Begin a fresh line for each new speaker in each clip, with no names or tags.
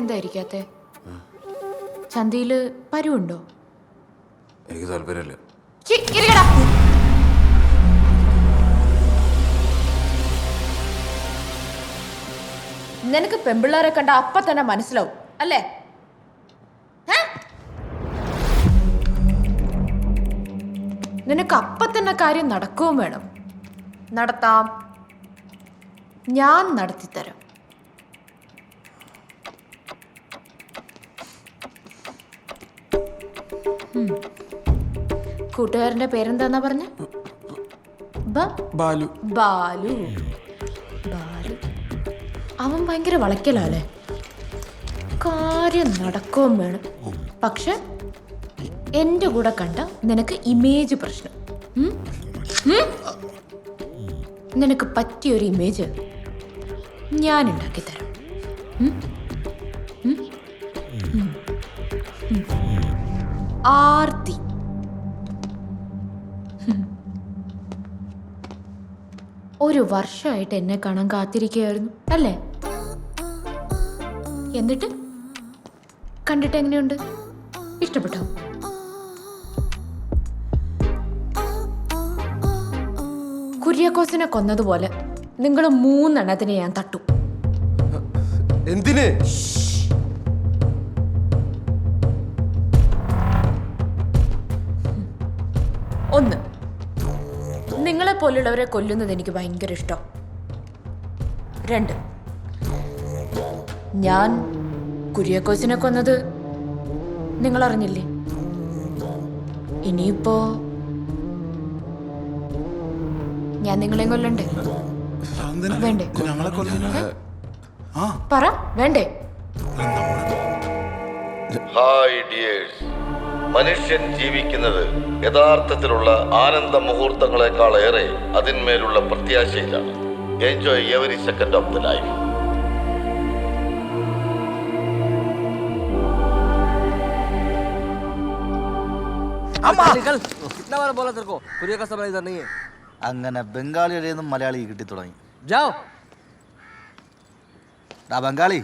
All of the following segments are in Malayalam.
എന്തായിരിക്കാത്തെ ചന്തയിൽ പരുവുണ്ടോ?
എനിക്ക് താല്പര്യമില്ല.
നിനക്ക് പെമ്പിള്ളേരെ കണ്ട അപ്പ തന്നെ മനസ്സിലാവും അല്ലേ? നിനക്ക് അപ്പ തന്നെ കാര്യം നടക്കുകയും വേണം. നടത്താം. ഞാൻ നടത്തിത്തരാം. കൂട്ടുകാരന്റെ പേരെന്താന്നാ പറഞ്ഞ?
ബാലു.
ബാലു. ബാലു. അവൻ ഭയങ്കര വളയ്ക്കലല്ലേ? കാര്യം നടക്കുകയും വേണം. പക്ഷെ എന്റെ കൂടെ കണ്ട നിനക്ക് ഇമേജ് പ്രശ്നം? നിനക്ക് പറ്റിയൊരു ഇമേജ് ഞാൻ ഉണ്ടാക്കി തരാം. ആർത്തി. ഒരു വർഷമായിട്ട് എന്നെ കാണാൻ കാത്തിരിക്കുകയായിരുന്നു. അല്ലേ? എന്നിട്ട്? കണ്ടിട്ട് എങ്ങനെയുണ്ട്? ഇഷ്ടപ്പെട്ടോ? കുര്യാക്കോസിനെ കൊന്നതുപോലെ നിങ്ങൾ മൂന്നെണ്ണത്തിനെ ഞാൻ തട്ടു.
എന്തിന്?
ഒന്ന് പോലുള്ളവരെ കൊല്ലുന്നത് എനിക്ക് ഭയങ്കര ഇഷ്ടം. രണ്ട്. ഞാൻ കുര്യാക്കോസിനെ കൊന്നത് നിങ്ങൾ അറിഞ്ഞില്ലേ ഇനിയിപ്പോ ഞാൻ നിങ്ങളെ കൊല്ലണ്ടേ. വേണ്ടേ?
ഞങ്ങളെ കൊല്ലുന്നത്? ആ.
പറ വേണ്ടേ?
ഹായ് ഡിയേഴ്സ് മനുഷ്യൻ ജീവിക്കുന്നത് യഥാർത്ഥത്തിലുള്ള ആനന്ദ മുഹൂർത്തങ്ങളെക്കാളേറെ അതിന്മേലുള്ള പ്രത്യാശയിലാണ് enjoy every second of the life
निकल कितना बार बोला तेरे को कुरियर का समय इधर नहीं है
അങ്ങനെ ബംഗാളിയുടെ നിന്നും മലയാളി കിട്ടി തുടങ്ങി
जाओ
ഡാ ബംഗാളി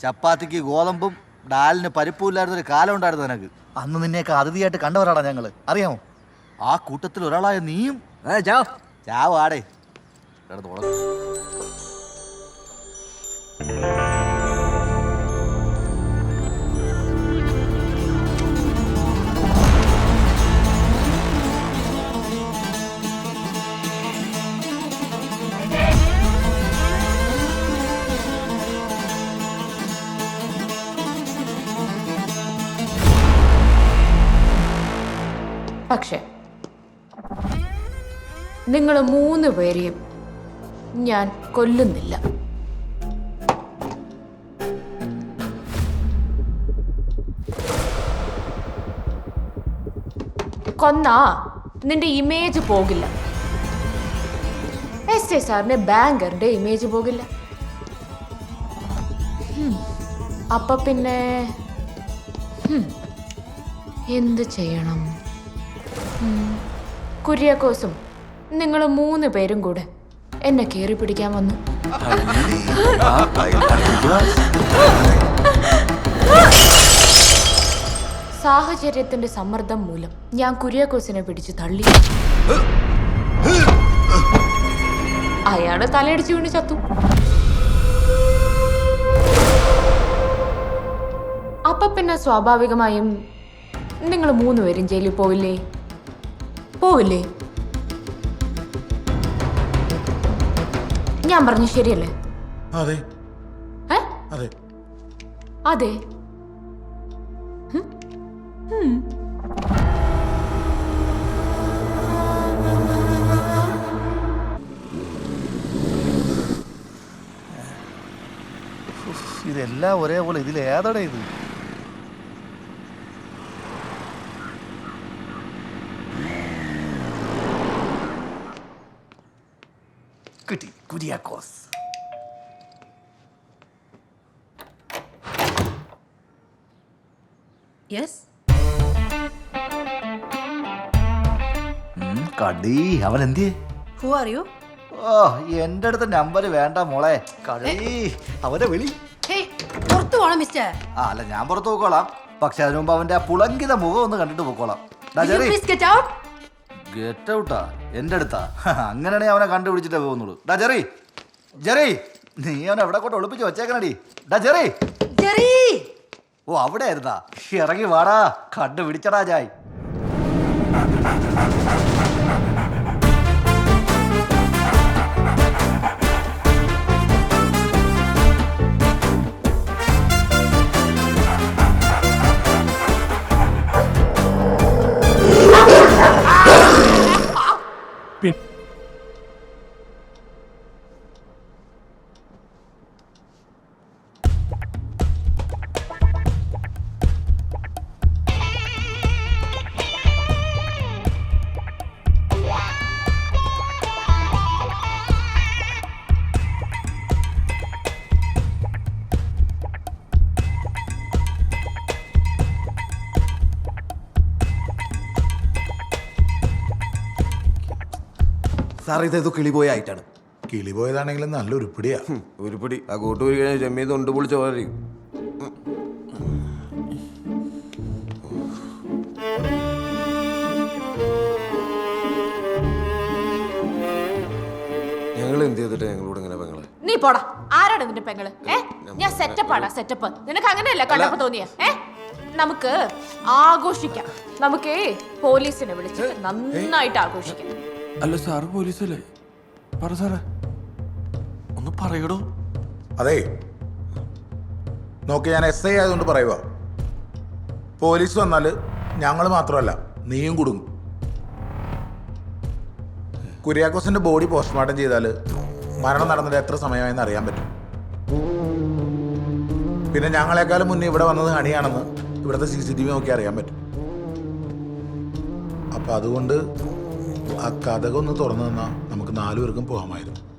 ചപ്പാത്തിക്ക് ഗോതമ്പും ഡാലിന് പരിപ്പൂല്ലായിരുന്നൊരു കാലം ഉണ്ടായിരുന്നു നിനക്ക്. അന്ന് നിന്നെയൊക്കെ അതിഥിയായിട്ട് കണ്ടവരാടാ ഞങ്ങൾ. അറിയാമോ? ആ കൂട്ടത്തിൽ ഒരാളായ നീയും ചാവാടേ. ആടേ കിടന്ന് തുടങ്ങും
പക്ഷെ നിങ്ങൾ മൂന്ന് പേരെയും ഞാൻ കൊല്ലുന്നില്ല. കൊന്നാ നിന്റെ ഇമേജ് പോകില്ല. എസ് എ സാറിന്റെ ബാങ്കറിന്റെ ഇമേജ് പോകില്ല. അപ്പൊ പിന്നെ എന്ത് ചെയ്യണം? കുര്യാക്കോസും നിങ്ങൾ മൂന്ന് പേരും കൂടെ എന്നെ കയറി പിടിക്കാൻ വന്നു. സാഹചര്യത്തിന്റെ സമ്മർദ്ദം മൂലം ഞാൻ കുര്യാക്കോസിനെ പിടിച്ചു തള്ളി. അയാൾ തലയടിച്ചു വീണ് ചത്തു. അപ്പ പിന്നെ സ്വാഭാവികമായും നിങ്ങൾ മൂന്നുപേരും ജയിലിൽ പോവില്ലേ? പോവില്ലേ? ഞാൻ പറഞ്ഞു ശരിയല്ലേ?
അതെ. അതെ.
അതെ.
ഇതെല്ലാം ഒരേപോലെ ഇതിൽ ഏതടെ ഇത് കിട്ടി കുര്യാക്കോസ്
യെസ്
കടി. അവൻ എന്തിയേ?
ഹു ആർ യു
ഓ എന്റെ അടുത്ത് നമ്പർ വേണ്ട മോളെ. കടി. അവനെ വിളി.
ഹേ പുറത്തു പോണം മിസ്റ്റർ
ആ അല്ല ഞാൻ പുറത്ത് പോക്കോളാം പക്ഷെ അതിനു മുമ്പ് അവന്റെ ആ പുളങ്കിത മുഖം ഒന്ന് കണ്ടിട്ട് പോക്കോളാം ഡാ Jerry
please get out
get ഔട്ടാ എന്റെ അടുത്താ. അങ്ങനെയാണെങ്കിൽ അവനെ കണ്ടുപിടിച്ചിട്ടേ പോകുന്നുള്ളൂ. ഡാ ജെറി. ജെറി നീ അവനെ എവിടെ കൊണ്ട് ഒളിപ്പിച്ച് വെച്ചേക്കണടി? ഡാ ജെറി.
ജെറി!
ഓ അവിടെ ആയിരുന്നാ ഇറങ്ങി വാടാ. കണ്ടുപിടിച്ചടാ ജായ്.
സാർ ഇതേതോ കിളിപോയ ആയിട്ടാണ്
കിളി പോയതാണെങ്കിലും നല്ല ഉരുപ്പിടിയാ
ഉരുപ്പിടി ആ കൂട്ടുപൊരി കഴിഞ്ഞാൽ ജമ്മീത് തൊണ്ട് പൊളിച്ച പോലെ ഞങ്ങൾ എന്ത് ചെയ്തിട്ട് ഞങ്ങളോട് ഇങ്ങനെ പെങ്ങളെ?
നീ പോടാ. ആരാണ് നിന്റെ പെങ്ങൾ? ഏ? ഞാൻ സെറ്റപ്പ് ആടാ സെറ്റപ്പ് നിനക്ക് അങ്ങനെയല്ല കണ്ടപ്പോ തോന്നിയ? ഏ? നമുക്ക് ആഘോഷിക്കാം. നമുക്കേ പോലീസിനെ വിളിച്ച് നന്നായിട്ട് ആഘോഷിക്കാം.
അല്ല സാറ് പോലീസല്ലേ? പറ സാറേ.
ഒന്ന് പറയടോ.
അതെ. നോക്കി ഞാൻ എസ് ഐ ആയതുകൊണ്ട് പറയുക പോലീസ് വന്നാൽ ഞങ്ങൾ മാത്രമല്ല നീയും കുടുങ്ങും. കുര്യാക്കോസിന്റെ ബോഡി പോസ്റ്റ്മോർട്ടം ചെയ്താൽ മരണം നടന്നത് എത്ര സമയമായെന്ന് അറിയാൻ പറ്റും. പിന്നെ ഞങ്ങളെക്കാളും മുന്നേ ഇവിടെ വന്നത് ഹണിയാണെന്ന് ഇവിടുത്തെ സി സി ടി വി നോക്കി അറിയാൻ പറ്റും. അപ്പൊ അതുകൊണ്ട് ആ കഥകൊന്ന് തുറന്നു തന്നാൽ നമുക്ക് നാലുപേർക്കും പോകാമായിരുന്നു.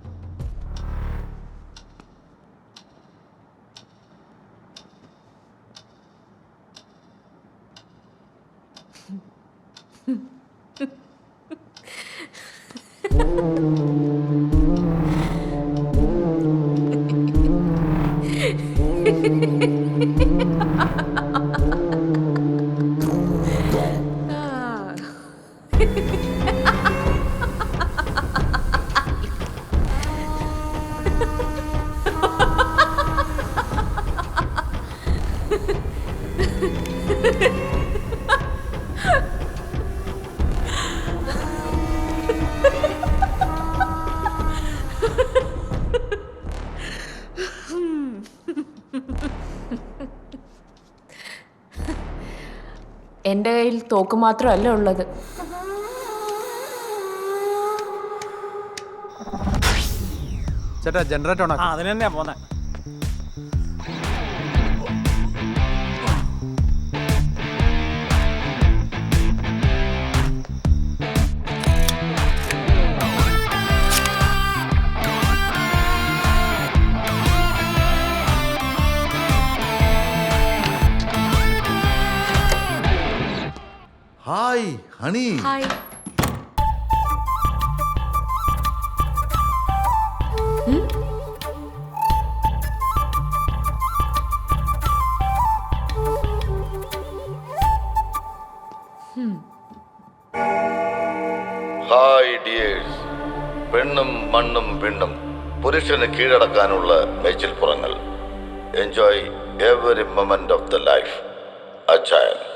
എന്റെ കയ്യിൽ തോക്ക് മാത്രമല്ല ഉള്ളത്.
ചേട്ടാ ജനറേറ്റർ
അതിന് തന്നെയാ പോന്നെ.
ഹണി.
ഹായ്.
Hi dears. പെണ്ണും മണ്ണും പെണ്ണും. പുരുഷന് കീഴടക്കാനുള്ള മേച്ചിൽപ്പുറങ്ങൾ. Enjoy every moment of the life അച്ചായൻ.